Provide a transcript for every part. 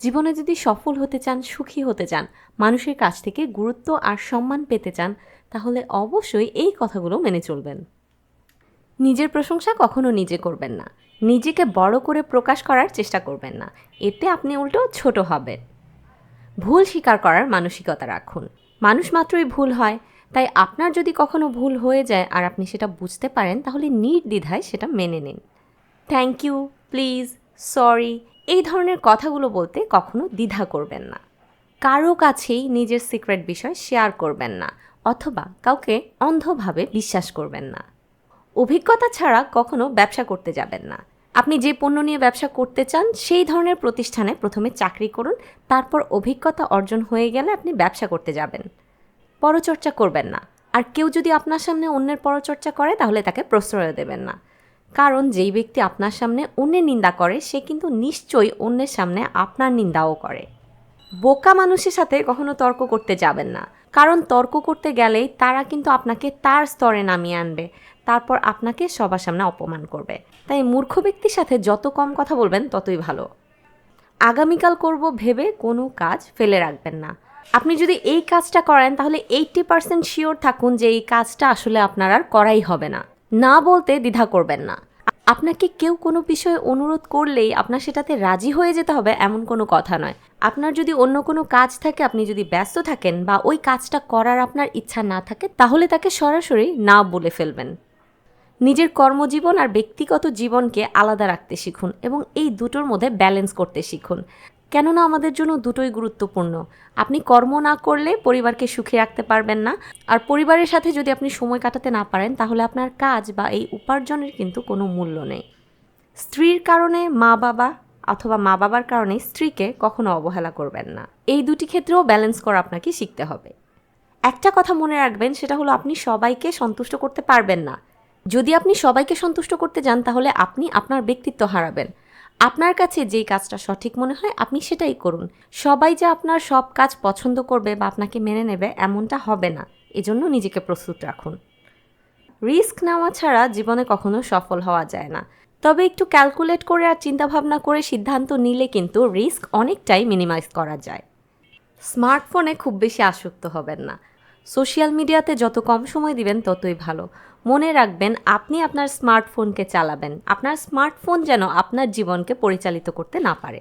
জীবনে যদি সফল হতে চান, সুখী হতে চান, মানুষের কাছ থেকে গুরুত্ব আর সম্মান পেতে চান, তাহলে অবশ্যই এই কথাগুলো মেনে চলবেন। নিজের প্রশংসা কখনো নিজে করবেন না। নিজেকে বড় করে প্রকাশ করার চেষ্টা করবেন না। এতে আপনি উল্টো ছোট হবেন। ভুল স্বীকার করার মানসিকতা রাখুন। মানুষ মাত্রই ভুল হয়, তাই আপনার যদি কখনো ভুল হয়ে যায় আর আপনি সেটা বুঝতে পারেন, তাহলে নির্দ্বিধায় সেটা মেনে নিন। থ্যাংক ইউ প্লিজ সরি এই ধরনের কথাগুলো বলতে কখনো দ্বিধা করবেন না। কারও কাছেই নিজের সিক্রেট বিষয় শেয়ার করবেন না, অথবা কাউকে অন্ধভাবে বিশ্বাস করবেন না। অভিজ্ঞতা ছাড়া কখনো ব্যবসা করতে যাবেন না। আপনি যে পণ্য নিয়ে ব্যবসা করতে চান, সেই ধরনের প্রতিষ্ঠানে প্রথমে চাকরি করুন, তারপর অভিজ্ঞতা অর্জন হয়ে গেলে আপনি ব্যবসা করতে যাবেন। পরচর্চা করবেন না। আর কেউ যদি আপনার সামনে অন্যের পরচর্চা করে, তাহলে তাকে প্রশ্রয় দেবেন না। কারণ যেই ব্যক্তি আপনার সামনে অন্যের নিন্দা করে, সে কিন্তু নিশ্চয়ই অন্যের সামনে আপনার নিন্দাও করে। বোকা মানুষের সাথে কখনো তর্ক করতে যাবেন না। কারণ তর্ক করতে গেলেই তারা কিন্তু আপনাকে তার স্তরে নামিয়ে আনবে। তারপর আপনাকে সবার সামনে অপমান করবে। তাই মূর্খ ব্যক্তির সাথে যত কম কথা বলবেন, ততই ভালো। আগামীকাল করব ভেবে কোনো কাজ ফেলে রাখবেন না। আপনি যদি এই কাজটা করেন, তাহলে এইট্টি পার্সেন্ট শিওর থাকুন যে এই কাজটা আসলে আপনার আর করাই হবে না। না বলতে দ্বিধা করবেন না। আপনাকে কেউ কোনো বিষয়ে অনুরোধ করলেই আপনার সেটাতে রাজি হয়ে যেতে হবে এমন কোনো কথা নয়। আপনার যদি অন্য কোনো কাজ থাকে, আপনি যদি ব্যস্ত থাকেন বা ওই কাজটা করার আপনার ইচ্ছা না থাকে, তাহলে তাকে সরাসরি না বলে ফেলবেন। নিজের কর্মজীবন আর ব্যক্তিগত জীবনকে আলাদা রাখতে শিখুন এবং এই দুটোর মধ্যে ব্যালেন্স করতে শিখুন। কেননা আমাদের জন্য দুটোই গুরুত্বপূর্ণ। আপনি কর্ম না করলে পরিবারকে সুখে রাখতে পারবেন না। আর পরিবারের সাথে যদি আপনি সময় কাটাতে না পারেন, তাহলে আপনার কাজ বা এই উপার্জনের কিন্তু কোনো মূল্য নেই। স্ত্রীর কারণে মা বাবা অথবা মা বাবার কারণে স্ত্রীকে কখনো অবহেলা করবেন না। এই দুটি ক্ষেত্রেও ব্যালেন্স করা আপনাকে শিখতে হবে। একটা কথা মনে রাখবেন, সেটা হলো আপনি সবাইকে সন্তুষ্ট করতে পারবেন না। যদি আপনি সবাইকে সন্তুষ্ট করতে যান, তাহলে আপনি আপনার ব্যক্তিত্ব হারাবেন। আপনার কাছে যেই কাজটা সঠিক মনে হয়, আপনি সেটাই করুন। সবাই যে আপনার সব কাজ পছন্দ করবে বা আপনাকে মেনে নেবে, এমনটা হবে না। এজন্য নিজেকে প্রস্তুত রাখুন। রিস্ক নেওয়া ছাড়া জীবনে কখনো সফল হওয়া যায় না। তবে একটু ক্যালকুলেট করে আর চিন্তাভাবনা করে সিদ্ধান্ত নিলে কিন্তু রিস্ক অনেকটাই মিনিমাইজ করা যায়। স্মার্টফোনে খুব বেশি আসক্ত হবেন না। সোশ্যাল মিডিয়াতে যত কম সময় দিবেন, ততই ভালো। মনে রাখবেন, আপনি আপনার স্মার্টফোনকে চালাবেন। আপনার স্মার্টফোন যেন আপনার জীবনকে পরিচালিত করতে না পারে।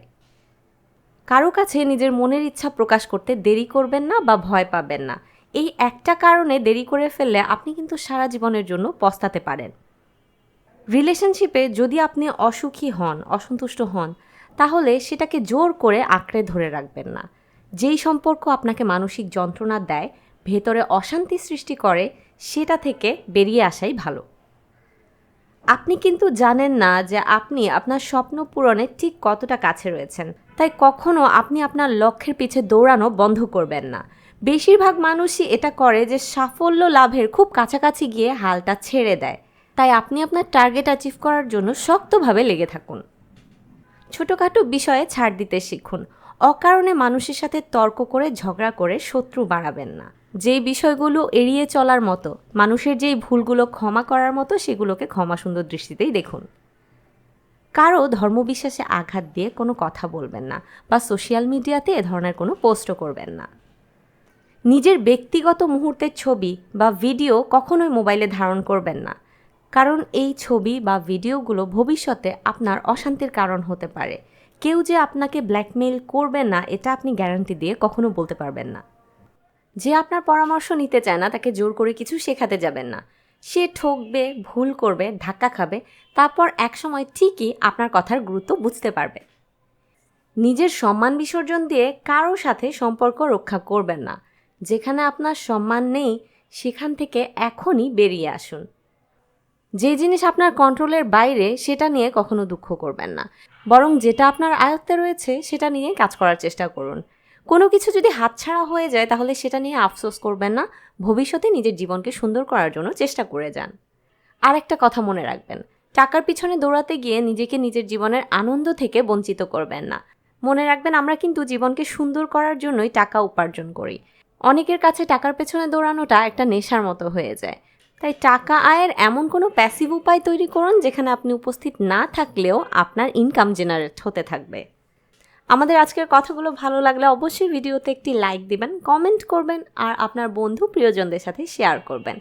কারও কাছে নিজের মনের ইচ্ছা প্রকাশ করতে দেরি করবেন না বা ভয় পাবেন না। এই একটা কারণে দেরি করে ফেললে আপনি কিন্তু সারা জীবনের জন্য পস্তাতে পারেন। রিলেশনশিপে যদি আপনি অসুখী হন, অসন্তুষ্ট হন, তাহলে সেটাকে জোর করে আঁকড়ে ধরে রাখবেন না। যেই সম্পর্ক আপনাকে মানসিক যন্ত্রণা দেয় ভেতরে অশান্তি সৃষ্টি করে, সেটা থেকে বেরিয়ে আসাই ভালো। আপনি কিন্তু জানেন না যে আপনি আপনার স্বপ্ন পূরণে ঠিক কতটা কাছে রয়েছেন। তাই কখনো আপনি আপনার লক্ষ্যের পিছে দৌড়ানো বন্ধ করবেন না। বেশিরভাগ মানুষই এটা করে যে সাফল্য লাভের খুব কাছাকাছি গিয়ে হালটা ছেড়ে দেয়। তাই আপনি আপনার টার্গেট অ্যাচিভ করার জন্য শক্তভাবে লেগে থাকুন। ছোটোখাটো বিষয়ে ছাড় দিতে শিখুন। অকারণে মানুষের সাথে তর্ক করে, ঝগড়া করে শত্রু বাড়াবেন না। যেই বিষয়গুলো এড়িয়ে চলার মতো, মানুষের যেই ভুলগুলো ক্ষমা করার মতো সেগুলোকে ক্ষমা সুন্দর দৃষ্টিতেই দেখুন। কারও ধর্মবিশ্বাসে আঘাত দিয়ে কোনো কথা বলবেন না বা সোশ্যাল মিডিয়াতে এ ধরনের কোনো পোস্টও করবেন না। নিজের ব্যক্তিগত মুহূর্তের ছবি বা ভিডিও কখনোই মোবাইলে ধারণ করবেন না। কারণ এই ছবি বা ভিডিওগুলো ভবিষ্যতে আপনার অশান্তির কারণ হতে পারে। কেউ যে আপনাকে ব্ল্যাকমেইল করবে না, এটা আপনি গ্যারান্টি দিয়ে কখনো বলতে পারবেন না। যে আপনার পরামর্শ নিতে চায় না, তাকে জোর করে কিছু শেখাতে যাবেন না। সে ঠকবে, ভুল করবে, ধাক্কা খাবে, তারপর একসময় ঠিকই আপনার কথার গুরুত্ব বুঝতে পারবে। নিজের সম্মান বিসর্জন দিয়ে কারও সাথে সম্পর্ক রক্ষা করবেন না। যেখানে আপনার সম্মান নেই, সেখান থেকে এখনই বেরিয়ে আসুন। যে জিনিস আপনার কন্ট্রোলের বাইরে, সেটা নিয়ে কখনো দুঃখ করবেন না। বরং যেটা আপনার আয়ত্তে রয়েছে, সেটা নিয়ে কাজ করার চেষ্টা করুন। কোনো কিছু যদি হাতছাড়া হয়ে যায়, তাহলে সেটা নিয়ে আফসোস করবেন না। ভবিষ্যতে নিজের জীবনকে সুন্দর করার জন্য চেষ্টা করে যান। আর একটা কথা মনে রাখবেন, টাকার পিছনে দৌড়াতে গিয়ে নিজেকে নিজের জীবনের আনন্দ থেকে বঞ্চিত করবেন না। মনে রাখবেন, আমরা কিন্তু জীবনকে সুন্দর করার জন্যই টাকা উপার্জন করি। অনেকের কাছে টাকার পেছনে দৌড়ানোটা একটা নেশার মতো হয়ে যায়। তাই টাকা আয়ের এমন কোনো প্যাসিভ উপায় তৈরি করুন, যেখানে আপনি উপস্থিত না থাকলেও আপনার ইনকাম জেনারেট হতে থাকবে। আমাদের আজকের কথাগুলো ভালো লাগলে অবশ্যই ভিডিওতে একটি লাইক দিবেন কমেন্ট করবেন আর আপনার বন্ধু প্রিয়জনদের সাথে শেয়ার করবেন।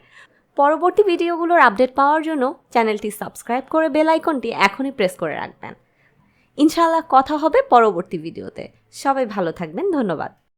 পরবর্তী ভিডিওগুলোর আপডেট পাওয়ার জন্য চ্যানেলটি সাবস্ক্রাইব করে বেল আইকনটি এখনই প্রেস করে রাখবেন। ইনশাআল্লাহ কথা হবে পরবর্তী ভিডিওতে। সবাই ভালো থাকবেন, ধন্যবাদ।